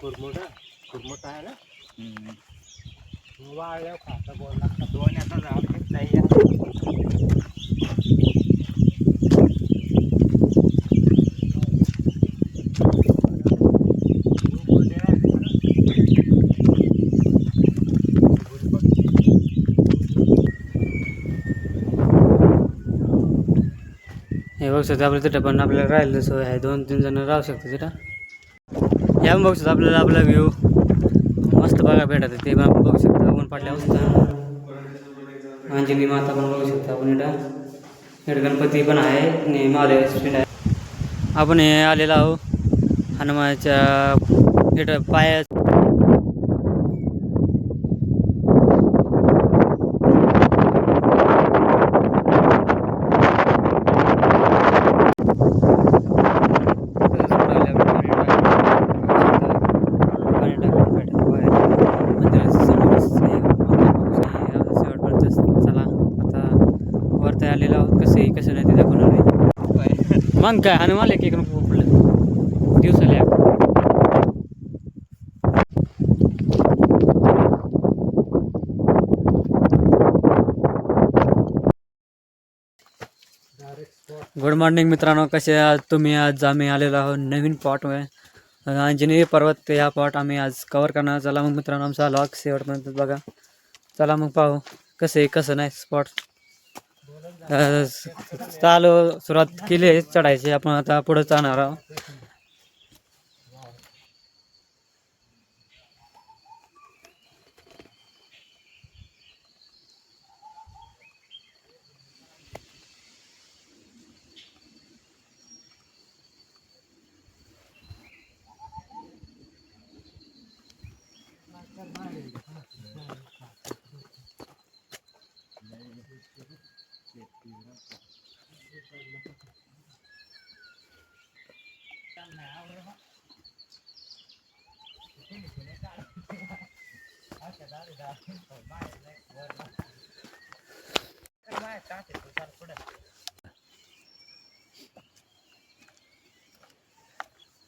कुरमुट कुरमुट आहे ना. वाळल्या खाता गोड लागतात. दोन आता घेत नाही. हे बघू शकतो आपल्या तिथं पण आपल्याला राहिलं सोय आहे. दोन तीन जण राहू शकतो तिथं. या बघू शकतो आपल्याला आपला व्ह्यू मस्त बघा भेटत ते पण आपण बघू शकतो. ऊन पडल्या अवस्था अंजनी माता पण बघू शकतो आपण इकडं इकडे गणपती पण आहे. आणि महादेव आहे. आपण हे आलेलो आहो हनुमानाच्या इकडं पाया चला आता वरती आलेलो आहोत कसं आहे कसं नाही ते दाखवणार आहे मग काय? हनुमान एक एक पुढलं दिवसाला गुड मॉर्निंग मित्रांनो कसे आज तुम्ही? आज आम्ही आलेलो आहोत नवीन पॉट अंजनी पर्वत या पॉट आम्ही आज कवर करणार. चला मग मित्रांनो आमचा लॉक शेवटपर्यंत बघा. चला मग पाहू. कसं आहे कसं नाही स्पॉट चालू सुरुवात केली आहे चढायची. आपण आता पुढे जाणार आहोत.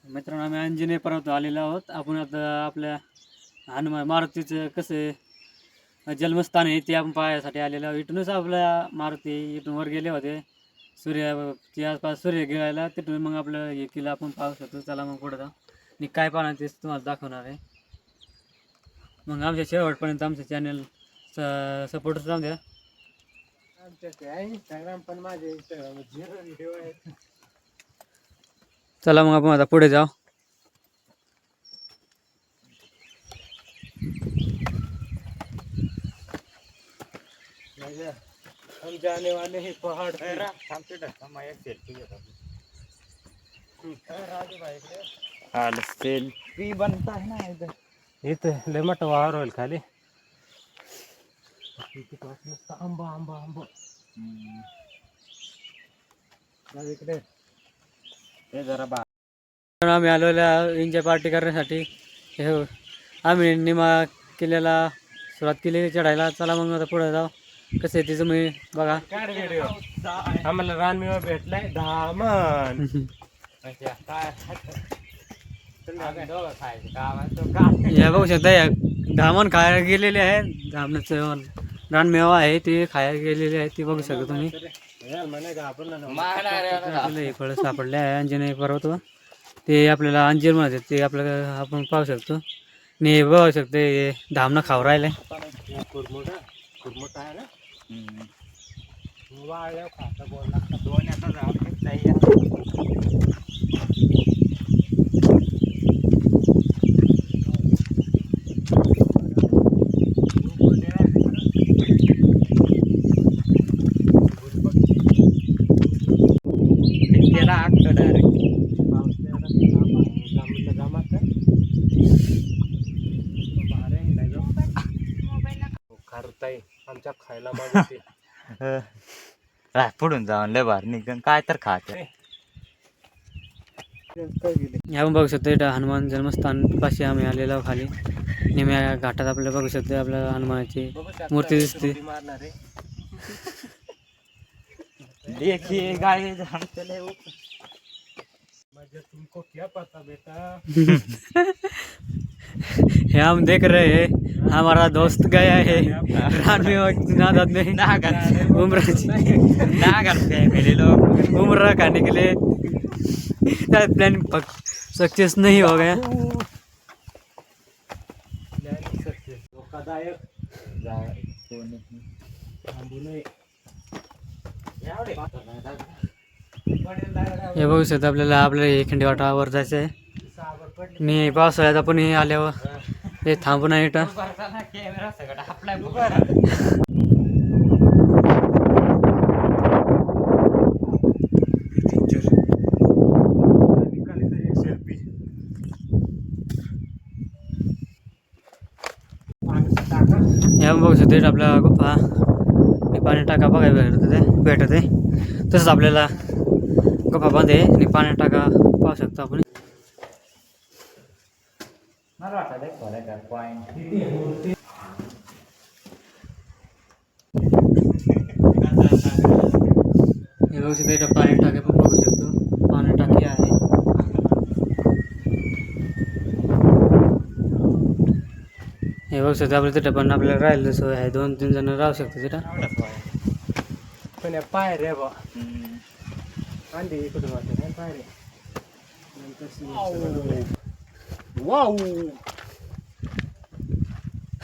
मित्रांनो आम्ही अंजने पर्वत आलेलो आहोत. आपण आता आपल्या हनुमान मारुतीचं कसं जन्मस्थान आहे ते आपण पाहायसाठी आलेलो आहोत. इथूनच आपल्या मारुती इथून वर गेले होते. सूर्य आसपास सूर्य गिळायला तिथून मग आपलं हे किल्ला आपण पाहू शकतो. चला मग पुढे जाऊ. आणि काय पाहणार तेच तुम्हाला दाखवणार आहे. मग आमच्या शेवटपर्यंत आमचं चॅनल सपोर्ट जाऊ द्या. इंस्टाग्राम पण माझे चला मग आपण आता पुढे जाऊ. हम जाने वाले हैं पहाड़ पे. थांबते टाका एक सेल्फी घेतो राजू भाई इकडे. हाल सेल्फी बनता है ना इधर. इथं लय मोठा वावर होईल खाली. आंबा आंबा आंबा. इकडे. जरा बा. आम्ही आलेल्या एन्जॉय पार्टी करण्यासाठी. हे आम्ही निमा किल्ल्याला सुरुवात केली चढायला. चला मग आता पुढे जाऊ. कसं आहे ते तुम्ही बघा. आम्हाला रानमेवा भेटलाय. धामण काय? या बघू शकता या धामण खायला गेलेले आहे धामणाचं रानमेवा आहे ते खायला गेलेले आहे ते बघू शकता तुम्ही. आपल्याला हे फळं सापडले आहे अंजनेय पर्वत ते आपल्याला अंजीर म्हणतात ते आपल्याला आपण पाहू शकतो. आणि हे बघू शकतो हे धामणं खाऊ राहिले. कुरमुट कुरमुट आहे ना दोन वाळल्या खाता गोड लागतात आता जाऊन घेत नाही त्याला आगतं डायरेक्ट खरताई आमच्या खायला मागते पुढून जाऊन लय भारी निघन काय तर खाते या पण बघू शकतो इथं हनुमान जन्मस्थान पाशी आम्ही आलेलो खाली. नेहमी घाटात आपल्याला बघू शकतो आपल्या हनुमानाची मूर्ती दिसते. देखिए गाय हम चले तुमको क्या पता बेटा? हम देख रहे हैं. हमारा दोस्त गया है। रानवे नादात में। उम्र मेरे लोग। उम्र खाने के लिए। प्लान सक्सेस नहीं हो गया। हे बघू शकता आपल्याला आपल्या हे खिंडेवाटावर जायचं आहे मी पावसाळ्यात आपण हे आल्यावर ते थांबू नाही कॅमेरा सगळं आपला टाका बघू शकतो आपला गुफा. आणि पाणी टाका बघायला भेटत ते भेटत. आहे तसंच आपल्याला गुफा बंद आहे आणि पाणी टाका पाहू शकतो आपण. मला वाटतं खोलायचा पॉईंट हे बघू शकतो इथं पाणी टाके पण बघू शकतो. पाणी टाकी आहे. हे बघू शकतो आपल्या तिथं पण आपल्याला राहिलं सोय आहे. दोन तीन जण राहू शकतो तिथं. पण या पाय रे बा अंडी इकडून वाटत पाय रे. इकडे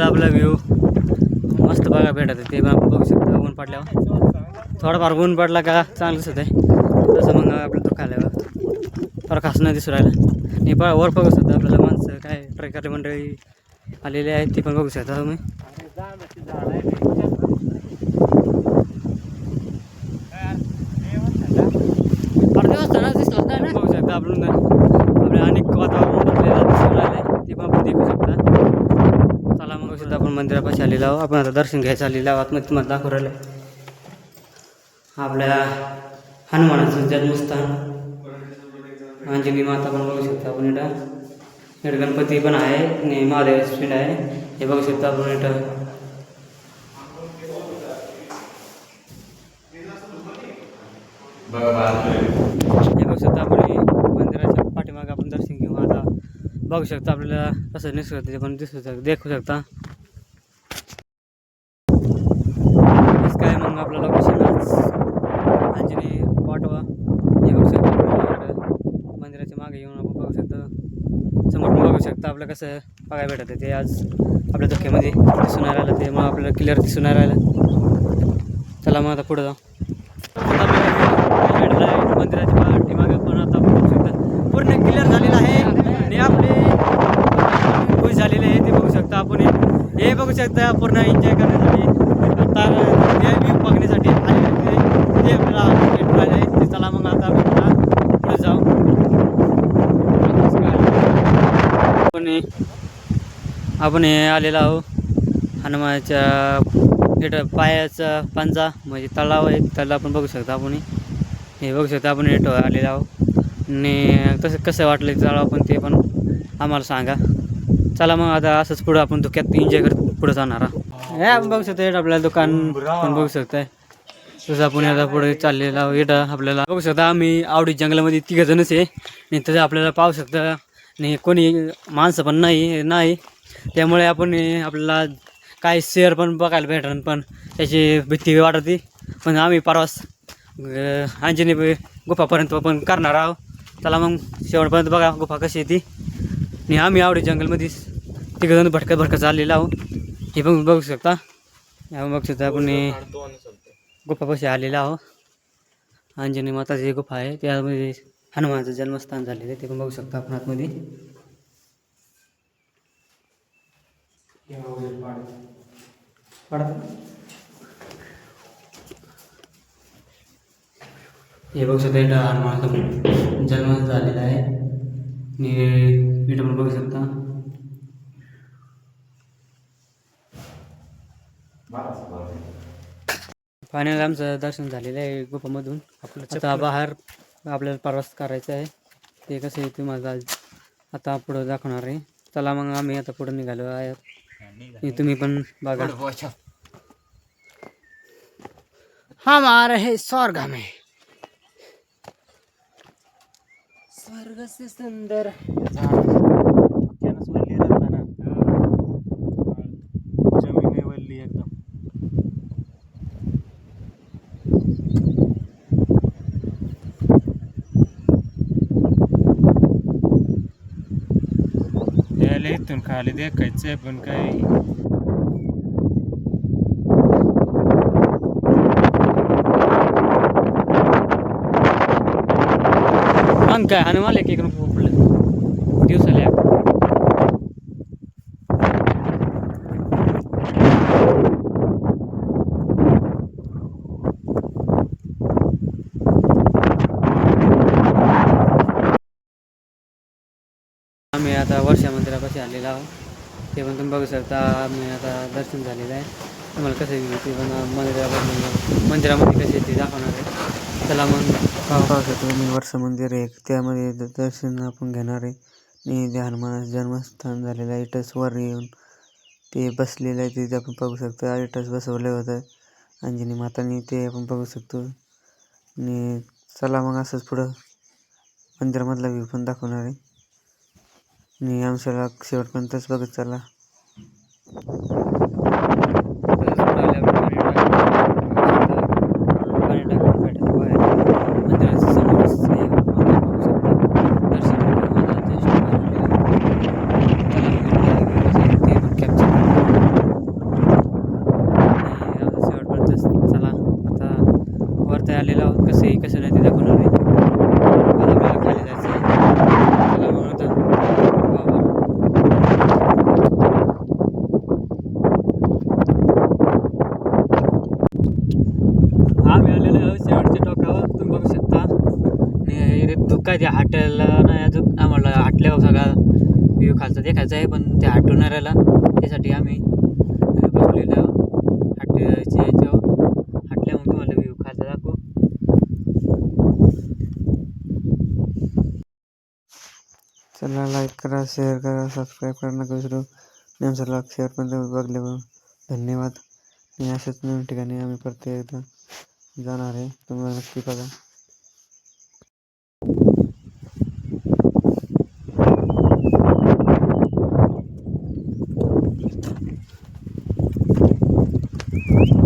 आपल्याला आपला व्ह्यू मस्त बघा भेटत आहे. ते पण आपण बघू शकता ऊन पडल्यावर. थोडंफार ऊन पडला का चांगलंच होतं आहे तसं मग आपलं तो खाल्यावर फार खास नाही दिसू राहिलं. आणि वर बघू शकता आपल्याला माणसं काय ट्रेकर मंडळी आलेली आहेत ते पण बघू शकता तुम्ही. अरे वाजता ना? दिसलं नाही बघू शकता आपण आपल्या अनेक वातावरण बदलेलं दिसून राहिलं ते पण आपण देखू शकता चला मग बघू शकता आपण मंदिरापाशी आलेलो आहोत. आपण आता दर्शन घ्यायचं आलेलं आहोत. आतमध्ये तुम्हाला आपल्या हनुमानाचं जन्मस्थान. अंजनी माता पण बघू शकता आपण इथं. इथं गणपती पण आहे. आणि महादेवाची पिंड आहे. हे बघू शकता आपण इथं. हे बघू शकता आपण मंदिराच्या पाठीमागे आपण दर्शन घेऊ आता बघू शकता आपल्याला कसं निसर्ग पण दिसू शकता देखू शकता हेच काय मग आपलं लोकेशन आज अंजनी हे बघू शकता मंदिराच्या मागे येऊन आपण बघू शकतो. समोर पण बघू शकतो आपलं कसं बघायला भेटत ते आज आपल्या धक्क्यामध्ये दिसून नाही राहिलं ते मग आपल्याला क्लिअर दिसून नाही राहिलं. चला मग आता पुढं जाऊ. मंदिराच्या पाठी मागे पण आता बघू शकता. पूर्ण क्लिअर झालेलं आहे. आणि आपले खुश झालेले आहे ते बघू शकता आपण. हे- हे बघू शकता पूर्ण एन्जॉय करण्यासाठी. आता हे व्ह्यू बघण्यासाठी आलेले आहेत ते ते आपल्याला भेटून राहिले आहेत ते चला मग आता आपण पुन्हा पुढे जाऊ आपण हे- आपण हे आलेलो आहो हनुमानाच्या इथं पायाचा पंजा म्हणजे तलाव आहे. तलाव आपण बघू शकता आपण. हे. बघू शकता आपण इथं आलेलो आहो आणि तसं कसं वाटलं तलाव आपण ते पण आम्हाला सांगा. चला मग आता असंच पुढं आपण धुक्यात एन्जॉय करत पुढं जाणार हे आपण बघू शकतो इथं आपल्याला दुकान पण बघू शकताय. तसं आपण आता पुढे चाललेलं आहो इथं आपल्याला बघू शकता आम्ही आवडी जंगलामध्ये तिघं जणच आहे. आणि तसं आपल्याला पाहू शकता. आणि कोणी माणसं पण नाही नाही. त्यामुळे आपण आपल्याला काही शेअर पण बघायला भेटणार पण त्याची भीती वाढते. पण आम्ही परवास आंजनी अंजनी गुफापर्यंत पण करणार आहोत. चला मग शेवटपर्यंत बघा गुफा कशी येते आणि आम्ही आवडी जंगलमध्ये तिघं जण भटकत भटकत चाललेलो आहोत. हे पण बघू शकता. बघू शकता आपण गुफा कशी आलेलो आहोत. अंजनी माताची गुफा आहे. त्यामध्ये हनुमानाचं जन्मस्थान झालेलं आहे. ते पण बघू शकता आपण आतमध्ये. हे बघू शकता इथं हनुमानाचा जन्म झालेला आहे. आणि इथं पण बघू शकता. पाण्याला आमचं दर्शन झालेलं आहे गुफामधून. आपलं आता बाहेर आपल्याला प्रवास करायचा आहे. ते कसं आहे तुम्हाला आज आता पुढं दाखवणार आहे. चला मग आम्ही आता पुढं निघालो आहे हे तुम्ही पण बघा हम आ रहे स्वर्ग में। स्वर्ग से सुंदर। इथून खाली देखायचंय पण काही मग काय हनुमान एक एक पडलं दिवसाला आम्ही आता वर्षा मंदिरापाशी आलेलो आहोत. ते पण तुम्ही बघू शकता आम्ही आता दर्शन झालेलं आहे. तुम्हाला कसं ते पण मंदिरापासून मंदिरामध्ये कसे ते दाखवणार आहे. चला मग. पाहू शकतो मी वर्ष मंदिर आहे. त्यामध्ये दर्शन आपण घेणार आहे. आणि ते हनुमानाचं जन्मस्थान झालेलं आहे इटसवर येऊन ते बसलेलं आहे तिथे आपण बघू शकतो. इटस बसवलं होतं. अंजनी मातानी ते आपण बघू शकतो. आणि चला मग असंच पुढं मंदिरामधला व्ह्यू पण दाखवणार आहे. आणि आमच्याला शेवटपर्यंतच बघत चला चला आता वरती आलेलो आहोत कसं आहे कसं नाही ते दाखवणार आहे आता आपल्याला खाली जायचं आहे चला मग आता वा वा. आम्ही आलेलो आहोत शेवटच्या टोकावर तुम्ही बघू शकता आणि रे दुःखाच्या हाटेला नाही अजून. आम्हाला हाटल्यावर सगळा व्ह्यू खालचा देखायचा आहे पण ते हाटवणाऱ्याला त्यासाठी आम्ही अ, बसलेलो. आहोत हाटच्या याच्यावर. हाटल्यावर तुम्हाला व्ह्यू खालचा दाखवू. चला लाईक करा शेअर करा सबस्क्राईब करा नका विसरू. आणि आमचा शेअर पण बघल्यावर धन्यवाद. आणि अशाच नवीन ठिकाणी आम्ही प्रत्येक एकदा जाणार आहे. तुम्हाला नक्की बघा.